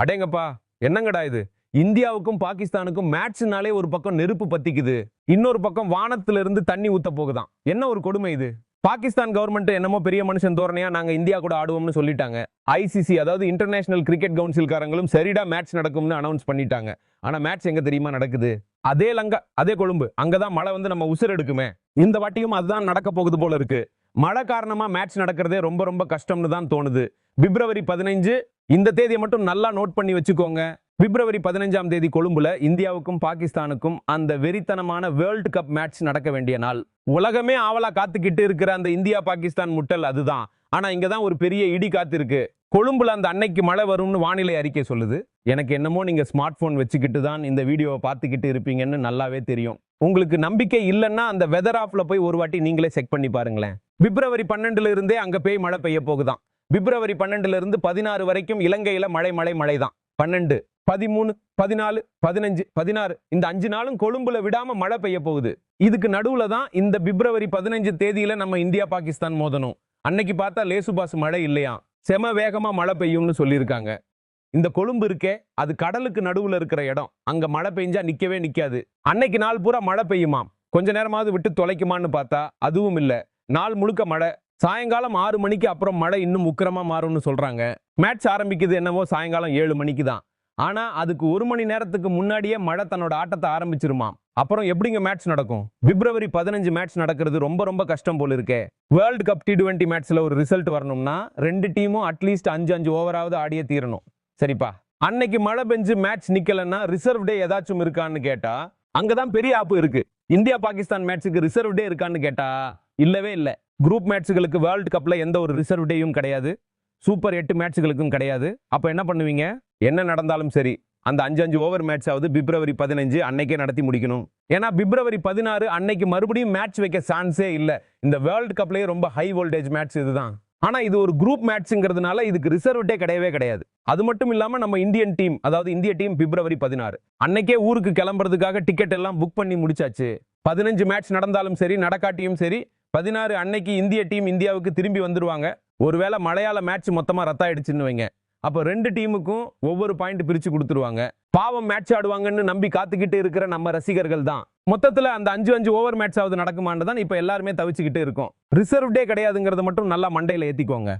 அடேங்கப்பா என்னங்கடா இது? இந்தியாவுக்கும் பாகிஸ்தானுக்கும் மேட்ச்னாலே ஒரு பக்கம் நெருப்பு பத்திக்குது இன்னொரு பக்கம் வானத்திலிருந்து தண்ணி ஊத்த போகுதான். என்ன ஒரு கொடுமை இது? பாகிஸ்தான் கவர்மெண்ட் என்னமோ பெரிய மனுஷன் தோரணையா நாங்க இந்தியா கூட ஆடுவோம்னு சொல்லிட்டாங்க. ஐசிசி அதாவது இன்டர்நேஷனல் கிரிக்கெட் கவுன்சில்காரங்களும் சரிடா மேட்ச் நடக்கும்னு அனௌன்ஸ் பண்ணிட்டாங்க. ஆனா மேட்ச் எங்க தெரியுமா நடக்குது? அதே லங்கா அதே கொழும்பு. அங்கதான் மழை வந்து நம்ம உசுர் எடுக்குமே. இந்த வாட்டியும் அதுதான் நடக்க போகுது போல இருக்கு. மழை காரணமா மேட்ச் நடக்கிறதே ரொம்ப ரொம்ப கஷ்டம்னு தான் தோணுது. பிப்ரவரி பதினைஞ்சு இந்த தேதியை மட்டும் நல்லா நோட் பண்ணி வச்சுக்கோங்க. பிப்ரவரி பதினஞ்சாம் தேதி கொழும்புல இந்தியாவுக்கும் பாகிஸ்தானுக்கும் அந்த வெறித்தனமான வேர்ல்டு கப் மேட்ச் நடக்க வேண்டிய நாள். உலகமே ஆவலா காத்துக்கிட்டு இருக்கிற அந்த இந்தியா பாகிஸ்தான் முட்டல் அதுதான். ஆனா இங்க தான் ஒரு பெரிய இடி காத்திருக்கு. கொழும்புல அந்த அன்னைக்கு மழை வரும்னு வானிலை அறிக்கை சொல்லுது. எனக்கு என்னமோ நீங்க ஸ்மார்ட் போன் வச்சுக்கிட்டு தான் இந்த வீடியோவை பார்த்துக்கிட்டு இருப்பீங்கன்னு நல்லாவே தெரியும். உங்களுக்கு நம்பிக்கை இல்லைன்னா அந்த வெதர் ஆஃப்ல போய் ஒரு வாட்டி நீங்களே செக் பண்ணி பாருங்களேன். பிப்ரவரி பன்னெண்டுல இருந்தே அங்க பேய் மழை பெய்ய போகுதான். பிப்ரவரி பன்னெண்டுல இருந்து பதினாறு வரைக்கும் இலங்கையில மழை மழை மழை தான் பன்னெண்டு பதிமூணு பதினாலு பதினஞ்சு பதினாறு இந்த அஞ்சு நாளும் கொழும்புல விடாம மழை பெய்ய போகுது. இதுக்கு நடுவுல தான் இந்த பிப்ரவரி பதினஞ்சு தேதியில நம்ம இந்தியா பாகிஸ்தான் மோதணும். அன்னைக்கு பார்த்தா லேசு பாசு மழை இல்லையா செம வேகமா மழை பெய்யும்னு சொல்லியிருக்காங்க. இந்த கொழும்பு இருக்கே அது கடலுக்கு நடுவுல இருக்கிற இடம். அங்க மழை பெஞ்சா நிக்கவே நிக்காது. அன்னைக்கு நாள் பூரா மழை பெய்யுமாம். கொஞ்ச நேரமாவது விட்டு தொலைக்குமான்னு பார்த்தா அதுவும் இல்லை. நாள் முழுக்க மழை. சாயங்காலம் ஆறு மணிக்கு அப்புறம் மழை இன்னும் உக்கிரமா மாறும்னு சொல்கிறாங்க மேட்ச் ஆரம்பிக்குது என்னவோ சாயங்காலம் ஏழு மணிக்கு தான். ஆனால் அதுக்கு ஒரு மணி நேரத்துக்கு முன்னாடியே மழை தன்னோட ஆட்டத்தை ஆரம்பிச்சிருமாம். அப்புறம் எப்படிங்க மேட்ச் நடக்கும்? பிப்ரவரி பதினஞ்சு மேட்ச் நடக்கிறது ரொம்ப ரொம்ப கஷ்டம் போல இருக்கே. வேர்ல்டு கப் டி டுவெண்ட்டி மேட்ச்சில் ஒரு ரிசல்ட் வரணும்னா ரெண்டு டீமும் அட்லீஸ்ட் அஞ்சு அஞ்சு ஓவராவது ஆடியே தீரணும். சரிப்பா. அன்னைக்கு மழை பெஞ்சு மேட்ச் நிக்கலன்னா ரிசர்வ் டே ஏதாச்சும் இருக்கான்னு கேட்டா அங்கதான் பெரிய ஆப்பு இருக்கு. இந்தியா பாகிஸ்தான் மேட்ச்சுக்கு ரிசர்வ் டே இருக்கான்னு கேட்டா இல்லவே இல்லை. குரூப் மேட்ச்களுக்கு வேர்ல்டு கப்பில் எந்த ஒரு ரிசர்வ் டேயும் கிடையாது. சூப்பர் எட்டு மேட்ச்களுக்கும் கிடையாது. அப்போ என்ன பண்ணுவீங்க? என்ன நடந்தாலும் சரி அந்த அஞ்சு அஞ்சு ஓவர் மேட்ச் ஆகுது பிப்ரவரி பதினஞ்சு அன்னைக்கே நடத்தி முடிக்கணும். ஏன்னா பிப்ரவரி பதினாறு அன்னைக்கு மறுபடியும் மேட்ச் வைக்க சான்ஸே இல்லை. இந்த வேர்ல்டு கப்லேயே ரொம்ப ஹை வோல்டேஜ் மேட்ச் இதுதான். ஆனால் இது ஒரு குரூப் மேட்ச்ங்கிறதுனால இதுக்கு ரிசர்வ் டே கிடையவே கிடையாது. அது மட்டும் இல்லாமல் நம்ம இந்தியன் டீம் அதாவது இந்திய டீம் பிப்ரவரி பதினாறு. அன்னைக்கே ஊருக்கு கிளம்புறதுக்காக டிக்கெட் எல்லாம் புக் பண்ணி முடிச்சாச்சு. பதினஞ்சு மேட்ச் நடந்தாலும் சரி நடக்காட்டியும் சரி பதினாறு அன்னைக்கு இந்திய டீம் இந்தியாவுக்கு திரும்பி வந்துடுவாங்க ஒருவேளை மலையாள மேட்ச் மொத்தமாக ரத்த ஆயிடுச்சுன்னு வைங்க. அப்போ ரெண்டு டீமுக்கும் ஒவ்வொரு பாயிண்ட் பிரித்து கொடுத்துருவாங்க. பாவம் மேட்ச் ஆடுவாங்கன்னு நம்பி காத்துக்கிட்டு இருக்கிற நம்ம ரசிகர்கள் தான். மொத்தத்தில் அந்த அஞ்சு அஞ்சு ஓவர் மேட்ச் ஆகுது நடக்குமான்னு தான் இப்போ எல்லாருமே தவிச்சுக்கிட்டு இருக்கோம். ரிசர்வ் டே கிடையாதுங்கிறத மட்டும் நல்லா மண்டையில் ஏற்றிக்கோங்க